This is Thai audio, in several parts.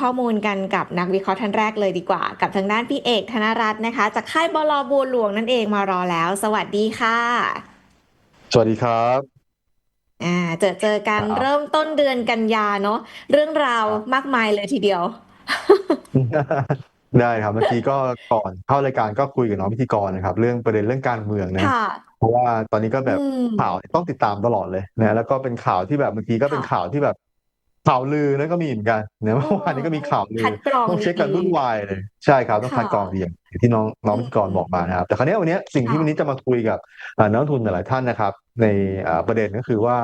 ข้อมูลกันกับนักวิเคราะห์ท่านแรกเลยดีกว่า กับทางด้านพี่เอกธนรัตน์นะคะ จากค่ายบลบัวหลวงนั่นเองมารอแล้ว สวัสดีค่ะ สวัสดีครับอ่าเจอเจอกันครับเริ่มต้นเดือนกันยาเนาะเรื่องราวมากมายเลยทีเดียว ได้ครับเมื่อกี้ก็ก่อนเข้ารายการก็คุยกับน้องพิธีกรนะครับ เรื่องประเด็นเรื่องการเมืองนะค่ะเพราะว่าตอนนี้ก็แบบอืมข่าวต้องติดตามตลอดเลยนะแล้วก็เป็นข่าวที่แบบบางทีก็เป็นค่ะข่าวที่แบบ ข่าวลือนั่นก็มีเหมือนกันนะเมื่อวานนี้ก็มีข่าวลือ คัดกรองต้องเช็คกันดีวุ่นวายเลย ใช่ครับต้องค่ะคัดกรองดีอย่างที่น้องน้องอืมพิธีกรบอกมานะครับ แต่คราวนี้วันนี้สิ่งที่ค่ะวันนี้จะมาคุยกับอ่านักลงทุนหลายๆท่านนะครับ ในอ่าประเด็นก็คือว่า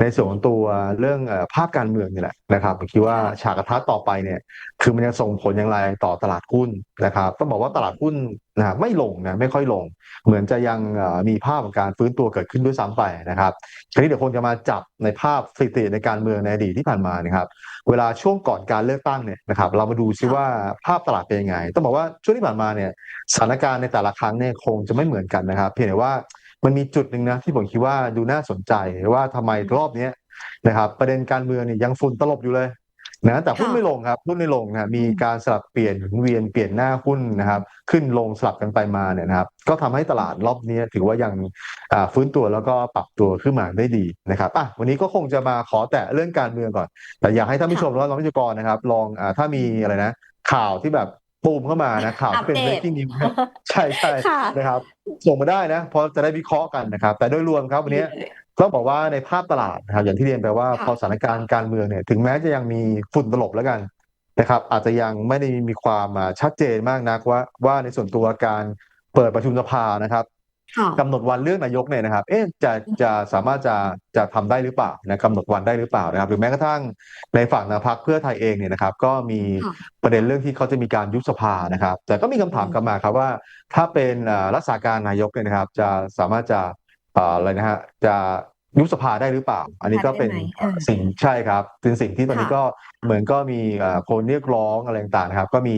ในส่วนของตัวเรื่องเอ่อภาพการเมืองนี่แหละนะครับผมคิดว่าฉากกระทัดต่อไปเนี่ย คือมันจะส่งผลอย่างไรต่อตลาดหุ้นนะครับต้องบอกว่าตลาดหุ้นนะครับไม่ลงนะไม่ค่อยลง เหมือนจะยังเอ่อมีภาพของการฟื้นตัวเกิดขึ้นด้วยซ้ำไปนะครับทีนี้เดี๋ยวคงจะมาจับในภาพสถิติในการเมืองในอดีตที่ผ่านมานะครับ เวลาช่วงก่อนการเลือกตั้งเนี่ยนะครับ เรามาดูซิค่ะว่าภาพตลาดเป็นยังไง ต้องบอกว่าช่วงที่ผ่านมาเนี่ยสถานการณ์ในแต่ละครั้งเนี่ยคงจะไม่เหมือนกันนะครับ เพียงแต่ว่า มันมีจุดหนึ่งนะที่ผมคิดว่าดูน่าสนใจว่าทำไมรอบเนี้ยนะครับ ประเด็นการเมืองเนี่ยยังฝุ่นตลบอยู่เลยนะแต่หุ้นค่ะไม่ลงครับหุ้นไม่ลงนะมีอืมการสลับเปลี่ยนหมุนเวียนเปลี่ยนหน้าหุ้นนะครับ ขึ้นลงสลับกันไปมาเนี่ยนะครับ ก็ทำให้ตลาดรอบนี้ถือว่ายังอ่าฟื้นตัวแล้วก็ปรับตัวขึ้นมาได้ดีนะครับอะวันนี้ก็คงจะมาขอแตะเรื่องการเมืองก่อน แต่อยากให้ท่านผู้ชมแล้วก็น้องพิจกรนะครับ ลองอ่าถ้ามีอะไรนะข่าวที่แบบ ปูมเข้ามานะข่าวที่เป็นอัปเดต breaking news นะใช่ใช่ค่ะนะครับ ส่งมาได้นะเพราะจะได้วิเคราะห์กันนะครับ แต่โดยรวมครับวันนี้ต้องบอกว่าในภาพตลาดนะครับ อย่างที่เรียนไปว่าค่ะพอสถานการณ์การเมืองเนี่ย ถึงแม้จะยังมีฝุ่นตลบแล้วกันนะครับ อาจจะยังไม่ได้มีความอ่าชัดเจนมากนักว่าว่าในส่วนตัวการเปิดประชุมสภานะครับค่ะ กำหนดวันเลือกนายกเนี่ยนะครับ เอ๊ะจะจะสามารถจะจะทำได้หรือเปล่านะกำหนดวันได้หรือเปล่านะครับ หรือแม้กระทั่งในฝั่งนะพรรคเพื่อไทยเองเนี่ยนะครับ ก็มีค่ะประเด็นเรื่องที่เขาจะมีการยุบสภานะครับ แต่ก็มีคำถามกลับมาครับว่า ถ้าเป็นอ่ารักษาการนายกเนี่ยนะครับ จะสามารถจะอ่าอะไรนะฮะจะยุบสภาได้หรือเปล่า อันนี้ก็เป็นได้ไหมอ่าเออสิ่งใช่ครับ เป็นสิ่งที่ตอนนี้ค่ะก็เหมือนก็มีอ่าคนเรียกร้องอะไรต่างๆนะครับ ก็มี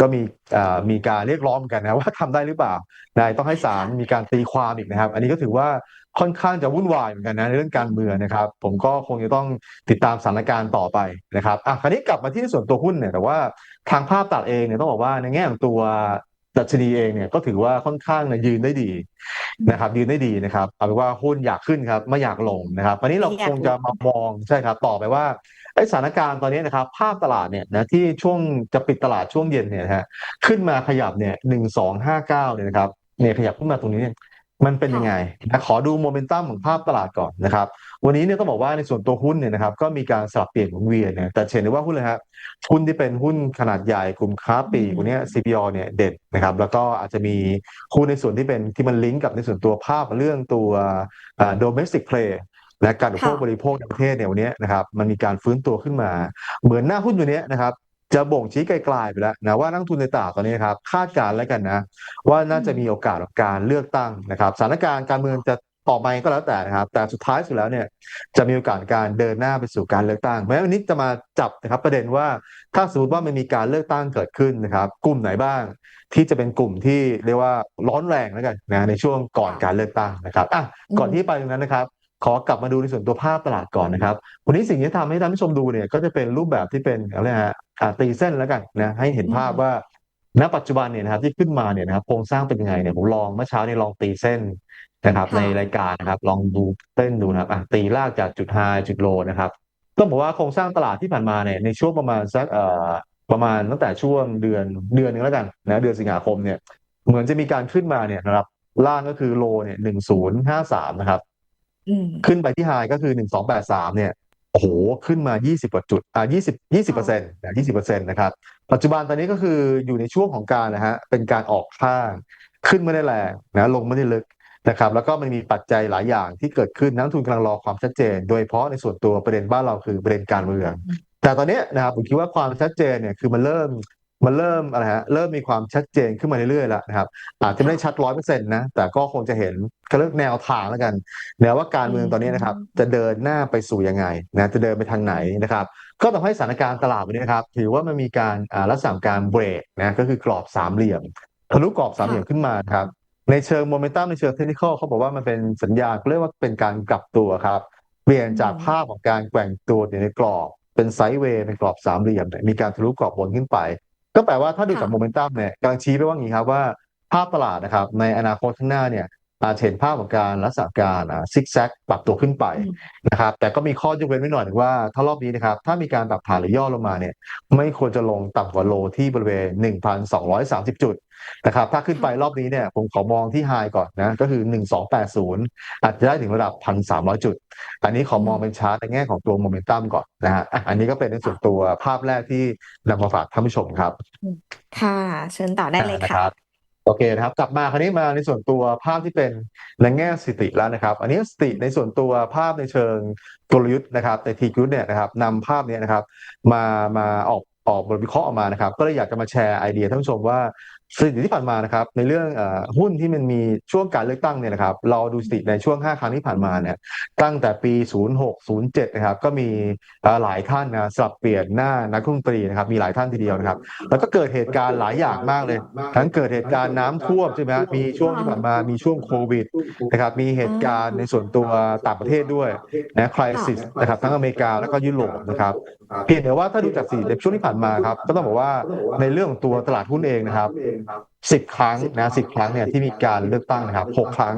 ก็มีอ่ามีการเรียกร้องเหมือนกันนะว่าทำได้หรือเปล่าได้ต้องให้ศาลมีการตีความอีกนะครับ อันนี้ก็ถือว่าค่อนข้างจะวุ่นวายเหมือนกันนะในเรื่องการเมืองนะครับ ผมก็คงจะต้องติดตามสถานการณ์ต่อไปนะครับอะคราวนี้กลับมาที่ส่วนตัวหุ้นเนี่ยแต่ว่าทางภาพตัดเองเนี่ยต้องบอกว่าในแง่ของตัว ดัชนีเองเนี่ยก็ถือว่าค่อนข้างเนี่ยยืนได้ดีนะครับ ยืนได้ดีนะครับเอาเป็นว่าหุ้นอยากขึ้นครับไม่อยากลงนะครับ วันนี้เราไม่อยากคงจะมามองใช่ครับต่อไปว่าไอ้สถานการณ์ตอนนี้นะครับภาพตลาดเนี่ยนะที่ช่วงจะปิดตลาดช่วงเย็นเนี่ยนะฮะขึ้นมาขยับเนี่ยหนึ่งสองห้าเก้าเนี่ยนะครับเนี่ยขยับขึ้นมาตรงนี้เนี่ย มันเป็นยังไงนะขอดูโมเมนตัมของภาพตลาดก่อนนะครับ วันนี้เนี่ยต้องบอกว่าในส่วนตัวหุ้นเนี่ยนะครับ ก็มีการสลับเปลี่ยนหมุนเวียนเนี่ยแต่เห็นได้ว่าหุ้นเลยฮะหุ้นที่เป็นหุ้นขนาดใหญ่กลุ่มค้าปลีกอืมวันเนี้ย CPO เนี่ยเด่นนะครับ แล้วก็อาจจะมีหุ้นในส่วนที่เป็นที่มันลิงก์กับในส่วนตัวภาพเรื่องตัวอ่า domestic play และการอุปโภคค่ะบริโภคในประเทศเนี่ยวันเนี้ยนะครับมันมีการฟื้นตัวขึ้นมา เหมือนหน้าหุ้นตัวเนี้ยนะครับ จะบ่งชี้ไกลๆไปแล้วนะว่านักลงทุนในตลาดตอนนี้ครับคาดการณ์แล้วกันนะว่าน่าจะมีโอกาสของการเลือกตั้งนะครับสถานการณ์การเมืองจะต่อไปก็แล้วแต่นะครับ แต่สุดท้ายสุดแล้วเนี่ยจะมีโอกาสการเดินหน้าไปสู่การเลือกตั้งเพราะฉะนั้นวันนี้จะมาจับนะครับประเด็นว่าถ้าสมมติว่ามันมีการเลือกตั้งเกิดขึ้นนะครับ กลุ่มไหนบ้าง ที่จะเป็นกลุ่มที่เรียกว่าร้อนแรงแล้วกันนะในช่วงก่อนการเลือกตั้งนะครับอะก่อนที่ไปตรงนั้นนะครับขอกลับมาดูในส่วนตัวภาพตลาดก่อนนะครับ วันนี้สิ่งที่ทำให้ท่านผู้ชมดูเนี่ยก็จะเป็นรูปแบบที่เป็นอะไรนะฮะอ่า ตีเส้นแล้วกันนะให้เห็นภาพว่าณปัจจุบันเนี่ยนะครับที่ขึ้นมาเนี่ยนะครับโครงสร้างเป็นยังไงเนี่ยผมลองเมื่อเช้านี่ลองตีเส้นนะครับค่ะในรายการนะครับ ลองดูเส้นดูนะครับอะตีลากจากจุดไฮจุดโลนะครับต้องบอกว่าโครงสร้างตลาดที่ผ่านมาเนี่ยในช่วงประมาณสักเอ่อประมาณตั้งแต่ช่วงเดือนเดือนหนึงแล้วกันนะเดือนสิงหาคมเนี่ยเหมือนจะมีการขึ้นมาเนี่ยนะครับ ล่างก็คือโลเนี่ยหนึ่งศูนย์ห้าสามนะครับอืมขึ้นไปที่ไฮก็คือ1283เนี่ย โอ้โหขึ้นมา 20กว่าจุดอ่า20 20เปอร์เซ็นต์20เปอร์เซ็นต์นะครับ ปัจจุบันตอนนี้ก็คืออยู่ในช่วงของการนะฮะเป็นการออกข้าง ขึ้นไม่ได้แรงนะลงไม่ได้ลึกนะครับแล้วก็มันมีปัจจัยหลายอย่างที่เกิดขึ้นนักทุนกำลังรอความชัดเจน โดยเฉพาะในส่วนตัวประเด็นบ้านเราคือประเด็นการเมือง แต่ตอนนี้นะครับผมคิดว่าความชัดเจนเนี่ยคือมันเริ่ม มันเริ่มอะไรฮะเริ่มมีความชัดเจนขึ้นมาเรื่อยๆแล้วนะครับ อาจจะไม่ได้ชัดร้อยเปอร์เซ็นต์นะ แต่ก็คงจะเห็นก็เรื่องแนวทางแล้วกัน แนวว่าการเมืองตอนนี้นะครับ จะเดินหน้าไปสู่ยังไงนะจะเดินไปทางไหนนะครับ ก็ทำให้สถานการณ์ตลาดวันนี้นะครับ ถือว่ามันมีการอ่าลักษณะการเบรกนะก็คือกรอบสามเหลี่ยมทะลุกรอบสามเหลี่ยมขึ้นมาครับในเชิงโมเมนตัมในเชิงเทคนิคเขาบอกว่ามันเป็นสัญญาณเขาเรียกว่าเป็นการกลับตัวครับ เปลี่ยนจากภาพของการแกว่งตัวอยู่ในกรอบเป็นไซด์เวย์เป็นกรอบสามเหลี่ยมเนี่ยมีการทะลุกรอบบนขึ้นไป ก็แปลว่าถ้าดูจากค่ะโมเมนตัมเนี่ยกำลังชี้ไปว่าอย่างนี้ครับว่าภาพตลาดนะครับในอนาคตข้างหน้าเนี่ยอาจจะ เห็นภาพของการลักษณะการซิกแซกปรับตัวขึ้นไปอืมนะครับ แต่ก็มีข้อยกเว้นไว้หน่อยหนึ่งว่าถ้ารอบนี้นะครับ ถ้ามีการปรับฐานหรือย่อลงมาเนี่ย ไม่ควรจะลงต่ำกว่าโลที่บริเวณ 1,230 จุดนะครับ ถ้าขึ้นไปรอบนี้เนี่ยผมขอมองที่ไฮก่อนนะ ก็คือ 1280 อาจจะได้ถึงระดับ 1,300 จุด อันนี้ขอมองเป็นชาร์ตในแง่ของตัวโมเมนตัมก่อนนะฮะอะอันนี้ก็เป็นในส่วนตัวภาพแรกที่นำมาฝากท่านผู้ชมครับ ค่ะ เชิญต่อได้เลยนะคค่ะรับ โอเคนะครับกลับมาคราวนี้มาในส่วนตัวภาพที่เป็นในแง่สติแล้วนะครับ อันนี้สติในส่วนตัวภาพในเชิงกลยุทธ์นะครับในทีกยุทธ์เนี่ยนะครับนำภาพเนี้นะครับมามาออกออกบทวิเคราะห์ออกมานะครับ ก็เลยอยากจะมาแชร์ไอเดียท่านผู้ชมว่า สถิติที่ผ่านมานะครับในเรื่องอหุ้นที่มันมีช่วงการเลือกตั้งเนี่ยนะครับเราดูสถิติในช่วง 5 ครั้งที่ผ่านมาเนี่ยตั้งแต่ปี 06 07 นะครับก็มีหลายท่านนะสลับเปลี่ยนหน้านักลงตรีนะครับมีหลายท่านทีเดียวนะครับ แล้วก็เกิดเหตุการณ์หลายอย่างมากเลย ทั้งเกิดเหตุการณ์น้ำท่วมใช่ไหมมีช่วงที่ผ่านมามีช่วงโควิดนะครับมีเหตุการณ์ในส่วนตัวต่างประเทศด้วยนะคริสิสนะครับทั้งอเมริกาแล้วก็ยุโรปนะครับเพียงแต่ว่าถ้าดูจากสี่ในช่วงที่ผ่านมาครับก็ต้องบอกว่าในเรื่องของตัวตลาดหุ้นเองนะครับสิบครั้งนะสิบครั้งเนี่ยที่มีการเลือกตั้งนะครับหกครั้ง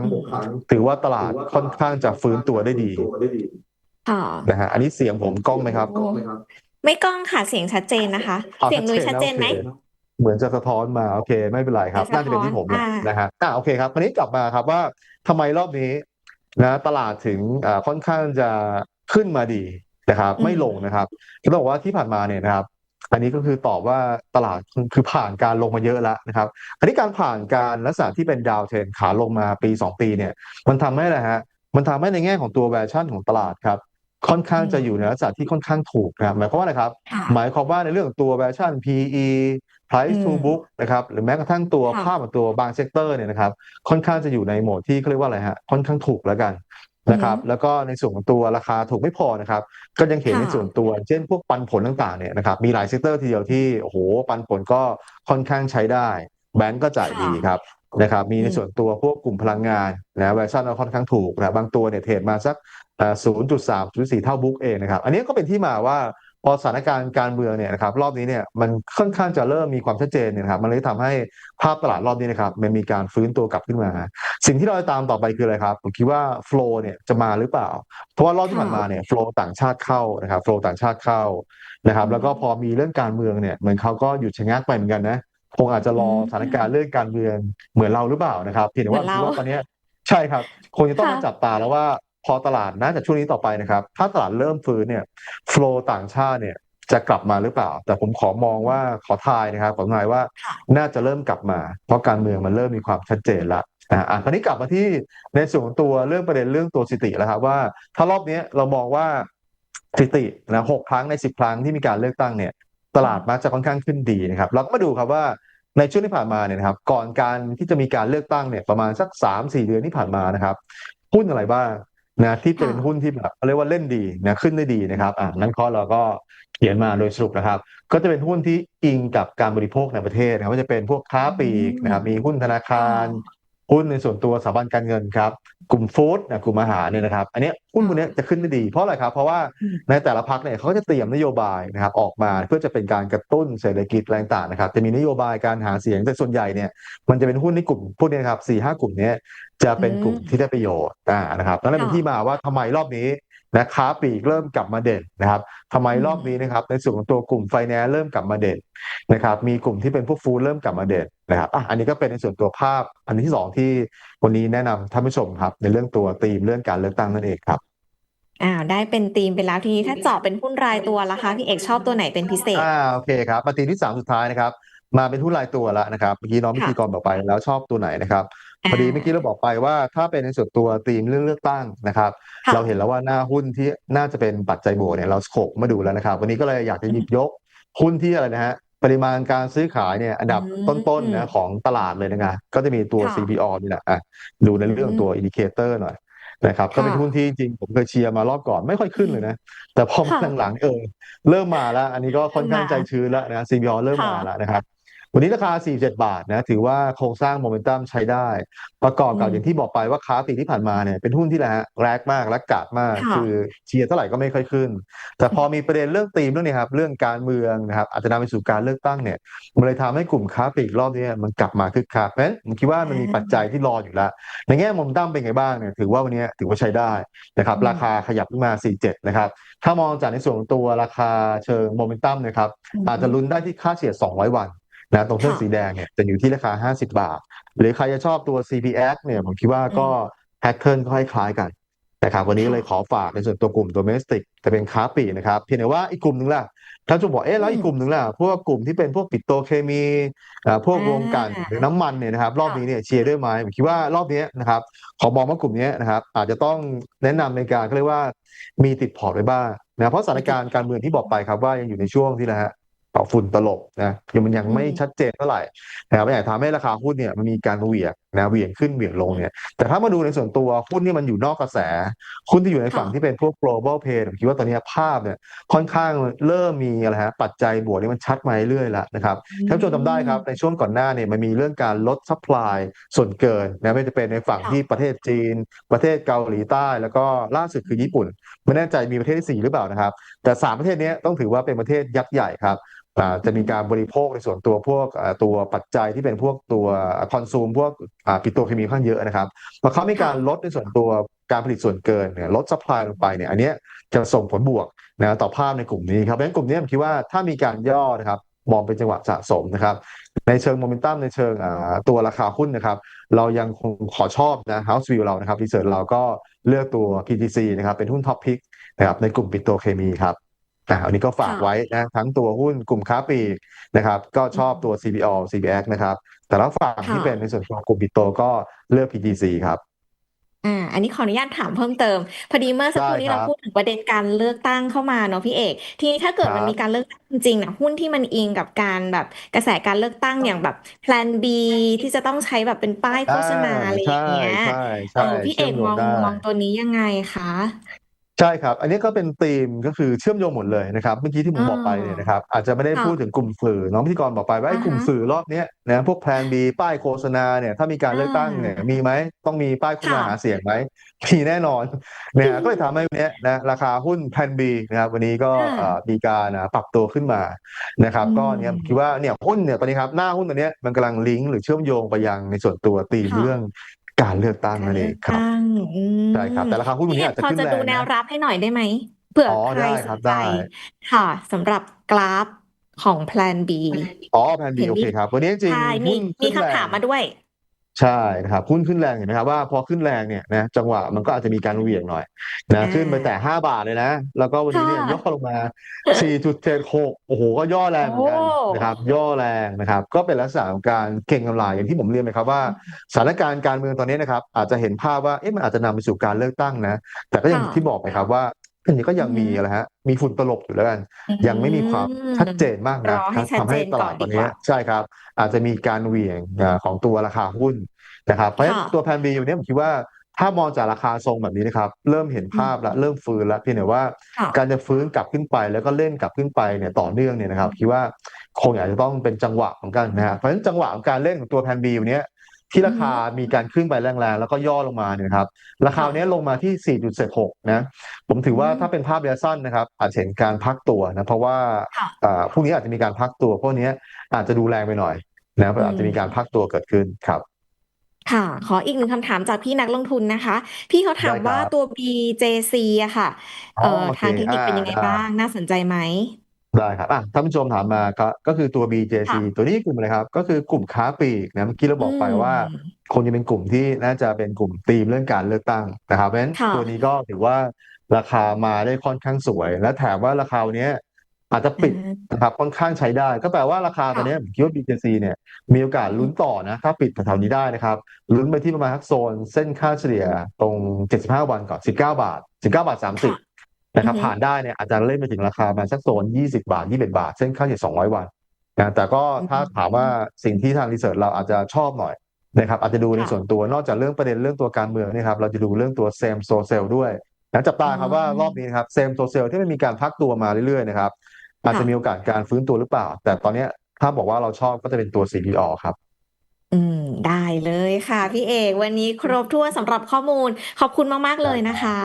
ถือว่าตลาดค่อนข้างจะฟื้นตัวได้ดีค่ะนะฮะอันนี้เสียงผมกล้องไหมครับโอ้ไม่กล้องค่ะเสียงชัดเจนนะคะอาเสียงนุ้ยชัดเจนไหมโอคเหมือนจะสะท้อนมาโอเค ไม่เป็นไรครับไม่น่าสะท้อนจะเป็นที่ผมแหละอ่านนะฮะอ่าโอเคครับวันนี้กลับมาครับว่าทำไมรอบนี้นะตลาดถึงอ่าค่อนข้างจะขึ้นมาดีนะครับ ไม่ลงนะครับจะต้องบอกว่าที่ผ่านมาเนี่ยนะครับ อันนี้ก็คือตอบว่าตลาดคือผ่านการลงมาเยอะแล้วนะครับ อันนี้การผ่านการลักษณะที่เป็นดาวเทรนขาลงมาปีสองปีเนี่ย มันทำให้อะไรฮะ มันทำให้ในแง่ของตัวแวร์ชั่นของตลาดครับ ค่อนข้างจะอยู่ในลักษณะที่ค่อนข้างถูกนะครับหมายความว่าอะไรครับค่ะหมายความว่าในเรื่องของตัว version PE price to อืม book นะครับ หรือแม้กระทั่งตัวค่ะภาพของตัวบางเซกเตอร์เนี่ยนะครับ ค่อนข้างจะอยู่ในโหมดที่เขาเรียกว่าอะไรฮะ ค่อนข้างถูกแล้วกัน นะครับอือฮึแล้วก็ในส่วนของตัวราคาถูกไม่พอนะครับ ก็ยังเห็นค่ะในส่วนตัว เช่นพวกปันผลต่างๆเนี่ยนะครับมีหลายเซกเตอร์ทีเดียวที่โอ้โหปันผลก็ค่อนข้างใช้ได้ แบงก์ก็จ่ายดีครับนะครับมีในอืมส่วนตัวพวกกลุ่มพลังงานนะเวอร์ชันค่อนข้างถูกนะบางตัวเนี่ยเทรดมาสักอ่า0.3 0.4 เท่าบุ๊กเองนะครับ อันนี้ก็เป็นที่มาว่า พอสถานการณ์การเมืองเนี่ยนะครับรอบนี้เนี่ยมันค่อนข้างจะเริ่มมีความชัดเจนเนี่ยนะครับมันเลยทำให้ภาพตลาดรอบนี้นะครับมันมีการฟื้นตัวกลับขึ้นมา สิ่งที่เราจะตามต่อไปคืออะไรครับผมคิดว่าโฟลเนี่ยจะมาหรือเปล่า เพราะว่ารอบที่ผ่านมาเนี่ยโฟลต่างชาติเข้านะครับโฟลต่างชาติเข้านะครับแล้วก็พอมีเรื่องการเมืองเนี่ยเหมือนเขาก็หยุดชะงักไปเหมือนกันนะคงอาจจะรอสถานการณ์เรื่องการเมืองเหมือนเราหรือเปล่านะครับเพียงแต่ว่าเหมือนคิดเราว่าตอนเนี้ยใช่ครับคงจะต้องค่ะมาจับตาแล้วว่า พอตลาดน่าจะช่วงนี้ต่อไปนะครับ ถ้าตลาดเริ่มฟื้นเนี่ยโฟลต่างชาติเนี่ยจะกลับมาหรือเปล่า แต่ผมขอมองว่าขอทายนะครับขอทายว่าค่ะน่าจะเริ่มกลับมา เพราะการเมืองมันเริ่มมีความชัดเจนแล้วอะอะตอนนี้กลับมาที่ในส่วนของตัวเรื่องประเด็นเรื่องตัวสถิติแล้วครับว่า ถ้ารอบนี้เรามองว่าสถิตินะหกครั้งในสิบครั้งที่มีการเลือกตั้งเนี่ย ตลาดมักจะค่อนข้างขึ้นดีนะครับ เราก็มาดูครับว่าในช่วงที่ผ่านมาเนี่ยนะครับ ก่อนการที่จะมีการเลือกตั้งเนี่ยประมาณสักสามสี่เดือนที่ผ่านมานะครับหุ้นอะไรบ้าง นะที่เป็นค่ะหุ้นที่แบบเขาเรียกว่าเล่นดีนะขึ้นได้ดีนะครับอ่านั้นข้อเราก็เขียนมาโดยสรุปนะครับ ก็จะเป็นหุ้นที่อิงกับการบริโภคในประเทศนะครับว่าจะเป็นพวกค้าปลีกนะครับมีหุ้นธนาคาร หุ้นในส่วนตัวสถาบันการเงินครับ กลุ่มฟู้ดนะกลุ่มอาหารเนี่ยนะครับ อันนี้หุ้นพวกนี้จะขึ้นได้ดี เพราะอะไรครับ เพราะว่าในแต่ละพักเนี่ยเขาก็จะเตรียมนโยบายนะครับออกมาเพื่อจะเป็นการกระตุ้นเศรษฐกิจแรงต่างนะครับ จะมีนโยบายการหาเสียงแต่ส่วนใหญ่เนี่ยมันจะเป็นหุ้นในกลุ่มพวกนี้ครับสี่ห้ากลุ่มนี้จะเป็นกลุ่มที่ได้ประโยชน์นะครับนั่นเป็นที่มาว่าทำไมรอบนี้ นะค้าปลีกเริ่มกลับมาเด่นนะครับทำไมอืมรอบนี้นะครับในส่วนของตัวกลุ่มไฟแนนซ์เริ่มกลับมาเด่นนะครับมีกลุ่มที่เป็นพวกฟู้ดเริ่มกลับมาเด่นนะครับอะอันนี้ก็เป็นในส่วนตัวภาพ อันที่สองที่วันนี้แนะนำท่านผู้ชมครับ ในเรื่องตัวธีมเรื่องการเลือกตั้งนั่นเองครับอ้าวได้เป็นธีมไปแล้วทีนี้ถ้าเจาะเป็นหุ้นรายตัวล่ะคะพี่เอกชอบตัวไหนเป็นพิเศษอ่าโอเคครับมาธีมที่สามสุดท้ายนะครับ มาเป็นหุ้นรายตัวแล้วนะครับเมื่อกี้น้องพิธีกรบอกไปแล้วชอบตัวไหนนะครับพอดีเมื่อกี้เราบอกไปว่าถ้าเป็นในส่วนตัวธีมเรื่องเลือกตั้งนะครับค่ะเราเห็นแล้วว่าหน้าหุ้นที่น่าจะเป็นปัจจัยบวกเนี่ยเราสโคปมาดูแล้วนะครับ วันนี้ก็เลยอยากจะหยิบยกหุ้นที่อะไรนะฮะปริมาณการซื้อขายเนี่ยอันดับอืมต้นๆนะของตลาดเลยนะครับก็จะมีตัวค่ะ CPO นี่แหละอะดูในเรื่องตัวอินดิเคเตอร์หน่อยนะครับก็เป็นค่ะหุ้นที่จริงๆผมเคยเชียร์มารอบก่อนไม่ค่อยขึ้นเลยนะ แต่พอมาค่ะหลังๆเออเริ่มมาแล้ว อันนี้ก็ค่อนข้างเริ่มมาใจชื้นแล้วนะ CPO เริ่มมาค่ะแล้วนะครับ วันนี้ราคา 47 บาทนะ ถือว่าโครงสร้างโมเมนตัมใช้ได้ ประกอบกับอืมอย่างที่บอกไปว่าค้าปลีกที่ผ่านมาเนี่ยเป็นหุ้นที่แหละฮะแรกมากและกาดมากค่ะคือเชียร์เท่าไหร่ก็ไม่ค่อยขึ้น แต่พอมีประเด็นเรื่องธีมเรื่องนี้ครับ เรื่องการเมืองนะครับอาจจะนำไปสู่การเลือกตั้งเนี่ยมันเลยทำให้กลุ่มค้าปลีกรอบนี้มันกลับมาคึกคักเพราะฉะนั้นผมคิดว่ามันมีปัจจัยที่รออยู่แล้ว ในแง่โมเมนตัมเป็นไงบ้างเนี่ยถือว่าวันนี้ถือว่าใช้ได้นะครับอืมราคาขยับขึ้นมา 47 นะครับถ้ามองจากในส่วนของตัวราคาเชิงโมเมนตัมนะครับอาจจะลุ้นได้ที่ค่าเฉลี่ย 200 วัน นะตรงเส้นค่ะสีแดงเนี่ยจะอยู่ที่ราคา 50 บาท หรือใครจะชอบตัว CPX เนี่ยผมคิดว่าก็แพทเทิร์นก็คล้ายๆกันนะครับวันนี้ค่ะเลยขอฝากในส่วนตัวกลุ่ม domestic แต่เป็นค้าปลีกนะครับเพียงแต่ว่าอีกกลุ่มหนึ่งล่ะท่านจะบอกเอ๊ะแล้วอีกกลุ่มหนึ่งล่ะพวกกลุ่มที่เป็นพวกปิโตรเคมีอ่าพวกอ่าโรงกลันหรือน้ำมันเนี่ยนะครับรอบนี้เนี่ยเชียร์ด้วยไหมผมคิดว่ารอบนี้นะครับขอมองว่ากลุ่มนี้นะครับอาจจะต้องแนะนำในการเขาเรียกว่ามีติดพอร์ตไว้บ้างนะเพราะสถานการณ์การเมืองที่บอกไปครับว่ายังอยู่ในช่วงที่นะฮะต่อ ฝุ่นตลบนะยังมันยังไม่อืมชัดเจนเท่าไหร่นะครับไม่อยากทำให้ราคาหุ้นเนี่ยมันมีการเหวี่ยงนะเหวี่ยงขึ้นเหวี่ยงลงเนี่ยแต่ถ้ามาดูในส่วนตัวหุ้นที่มันอยู่นอกกระแสหุ้นที่อยู่ในฝั่งค่ะที่เป็นพวก global play ผมคิดว่าตอนนี้ภาพเนี่ยค่อนข้างเริ่มมีอะไรฮะปัจจัยบวกนี่มันชัดมาเรื่อยๆแล้วนะครับท่านผู้ชมจำได้ครับในช่วงก่อนหน้าเนี่ยมันมีเรื่องการลดซัพพลายส่วนเกินนะไม่ว่าจะเป็นในฝั่งค่ะที่ประเทศจีน ประเทศเกาหลีใต้ แล้วก็ล่าสุดคือญี่ปุ่นไม่แน่ใจมีประเทศที่สี่หรือเปล่านะครับแต่สามประเทศเนี้ยต้องถือว่าเป็นประเทศยักษ์ใหญ่ครับอ่า จะมีการบริโภคในส่วนตัวพวกตัวปัจจัยที่เป็นพวกตัวคอนซูมพวกปิโตรเคมีค่อนข้างเยอะนะครับพอเขามีการลดในส่วนตัวการผลิตส่วนเกินเนี่ยลดซัพพลายลงไปเนี่ยอันนี้จะส่งผลบวกนะต่อภาพในกลุ่มนี้ครับเพราะฉะนั้นกลุ่มนี้ผมคิดว่าถ้ามีการย่อนะครับมองเป็นจังหวะสะสมนะครับในเชิงโมเมนตัมในเชิงตัวราคาหุ้นนะครับเรายังคงขอชอบนะ House View เรานะครับรีเสิร์ชเราก็เลือกตัว PTC นะครับเป็นหุ้นท็อปพิกนะครับในกลุ่มปิโตรเคมีครับ อ่าอันนี้ก็ฝากค่ะไว้นะทั้งตัวหุ้นกลุ่มค้าปลีกนะครับ ก็ชอบตัว CPO CPX นะครับ แต่ละฝั่งที่ค่ะเป็นในส่วนของกลุ่มปิโตก็เลือก PTC ครับอ่าอันนี้ขออนุญาตถามเพิ่มเติม พอดีเมื่อสักครู่ได้นี้ครัเราบพูดถึงประเด็นการเลือกตั้งเข้ามาเนาะพี่เอก ทีนี้ถ้าเกิดครับมันมีการเลือกตั้งจริงๆเนี่ยหุ้นที่มันอิงกับการแบบกระแสการเลือกตั้งอย่างแบบ Plan B ที่จะต้องใช้แบบเป็นป้ายโฆษณาอะไรอย่าใช่งเงี้ยใช่เอใช่อพี่เอเชื่อกมโยมงองได้มองตัวนี้ยังไงคะ ใช่ครับ อันนี้ก็เป็นธีม ก็คือเชื่อมโยงหมดเลยนะครับ เมื่อกี้ที่ผมบอกไปเนี่ยนะครับ อาจจะไม่ได้ค่ะพูดถึงกลุ่มสื่อน้องพิธีกรบอกไปว่าไอ้อ่าฮะกลุ่มสื่อรอบเนี้ยนะพวกแพลนบีป้ายโฆษณาเนี่ยถ้ามีการเลือกตั้งเนี่ยมีไหมต้องมีป้ายโฆษณาค่ะหาเสียงไหม มีแน่นอนนะฮะก็เลยทำให้วันเนี้ยนะราคาหุ้นแพลนบีนะครับวันนี้ก็ค่ะเอ่อมีการอะปรับตัวขึ้นมานะครับ อืมก็เนี่ยผมคิดว่าเนี่ยหุ้นเนี่ยตอนนี้ครับหน้าหุ้นตัวเนี้ยมันกำลังลิงก์หรือเชื่อมโยงไปยังในส่วนตัวธีมค่ะ เรื่อง การเลือกตั้งการนั่นเอเลืงอกครับ ตั้ง อืมใช่ครับแต่ราคาหุ้นวันนี้พี่เออาจจะพอขึ้นจะแรดูงแนวนะรับให้หน่อยได้ไหม เผื่ออ๋อ ใครได้สครับนใจ ได้ ค่ะสำหรับกราฟของ Plan B อ๋อแพนบีเห็นโอมีเคครับ วันนี้จริงใช่ๆมีหุ้นมีขึ้นแรคำถามงมาด้วย ใช่นะครับหุ้นขึ้นแรงเห็นไหมครับว่าพอขึ้นแรงเนี่ยนะจังหวะมันก็อาจจะมีการเหวี่ยงหน่อยนะอ่าขึ้นไปแต่ 5 บาทเลยนะ แล้วก็วันนี้เนี่ยค่ะย่อลงมา 4.76 โอ้โห ก็ย่อแรงเหมือนกันโอ้นะครับย่อแรงนะครับ ก็เป็นลักษณะของการเก็งกำไรอย่างที่ผมเรียนไปครับว่าสถานการณ์การเมืองตอนนี้นะครับอาจจะเห็นภาพว่าเอ๊ะมันอาจจะนำไปสู่การเลือกตั้งนะ แต่ก็อย่างค่ะที่บอกไปครับว่า อันนี้ก็ยังมีอือฮึอะไรฮะมีฝุ่นตลบอยู่แล้วกันยังไม่มีความชัดเจนมากรนะอให้ชัดทำเจให้นตก่ลาอดนตดีอนกนี้ว่าใช่ครับ อาจจะมีการเหวี่ยงอ่าของตัวราคาหุ้นนะครับ เพราะฉะนั้นค่ะตัวแพนบีอยู่เนี้ยผมคิดว่าถ้ามองจากราคาทรงแบบนี้นะครับ เริ่มเห็นภาพแล้วเริ่มฟื้นแล้วเพียงแต่ว่าค่ะการจะฟื้นกลับขึ้นไปแล้วก็เล่นกลับขึ้นไปเนี่ยต่อเนื่องเนี่ยนะครับคิดว่าคงอาจจะต้องเป็นจังหวะของกันนะฮะเพราะฉะนั้นจังหวะของการเล่นของตัวแพนบีอยู่เนี้ย ที่ราคามีการขึ้นไปแรงๆ แล้วก็ย่อลงมาเนี่ยนะครับราคาเนี้ยลงมาที่ 4.76 นะ ผมถือว่าอืมถ้าเป็นภาพระยะสั้นนะครับ อาจจะเห็นการพักตัวนะ เพราะว่าค่ะอ่าพรุ่งนี้อาจจะมีการพักตัวพวกนี้อาจจะดูแรงไปหน่อยนะเพราะอาจจะมีการพักตัวเกิดขึ้นครับค่ะ ขออีกหนึ่งคำถามจากพี่นักลงทุนนะคะ พี่เขาถามได้ครับว่าตัว BJC อะค่ะอ๋อเอ่อโอเคทางเทคนิคเป็นยังไงอ่าบ้าง น่าสนใจไหม ได้ครับอะท่านผู้ชมถามมาก็ก็คือตัว BJC ค่ะตัวนี้กลุ่มอะไรครับ ก็คือกลุ่มค้าปลีกนะเมื่อกี้เราบอกไปว่า อืม คงจะเป็นกลุ่มที่น่าจะเป็นกลุ่มธีมเรื่องการเลือกตั้งนะครับเพราะฉะนั้นค่ะ ตัวนี้ก็ถือว่าราคามาได้ค่อนข้างสวย และแถมว่าราคาวันนี้อาจจะปิดอ่านะครับค่อนข้างใช้ได้ ก็แปลว่าราคาตอนนี้ผมคิดว่า BJC เนี่ยมีโอกาสลุ้นต่อนะถ้าปิดแถวๆนี้ได้นะครับลุ้นไปที่ประมาณทักโซนเส้นค่าเฉลี่ยตรง 75 วันก่อน 19 บาท 19 บาท ค่ะ 30 นะครับอือฮึผ่านได้เนี่ยอาจจะเล่นไปถึงราคาประมาณสักโซน 20 บาท 21 บาท เส้นค่าเฉลี่ย200 วันนะแต่ก็ถ้าถามว่าสิ่งที่ทางรีเสิร์ชเราอาจจะชอบหน่อยนะครับอาจจะดูในค่ะส่วนตัวนอกจากเรื่องประเด็นเรื่องตัวการเมืองเนะครับเราจะดูเรื่องตัวเซมโซเซลด้วยนะจับตาครับอ๋อว่ารอบนี้นะครับเซมโซเซลที่มันมีการพักตัวมาเรื่อยๆนะครับอาจจะค่ะมีโอกาสการฟื้นตัวหรือเปล่า แต่ตอนเนี้ยถ้าบอกว่าเราชอบก็จะเป็นตัว CPO ครับอืม ได้เลยค่ะพี่เอกวันนี้ครบถ้วนสำหรับข้อมูลขอบคุณมาก ๆ เลยนะคะ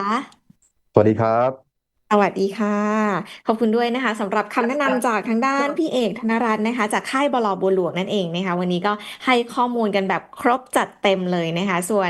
สวัสดีครับ สวัสดีค่ะ ขอบคุณด้วยนะคะสำหรับคำแนะนำจากทางด้านพี่เอกธนรัตน์นะคะ จากค่ายบล บัวหลวงนั่นเองนะคะ วันนี้ก็ให้ข้อมูลกันแบบครบจัดเต็มเลยนะคะ ส่วน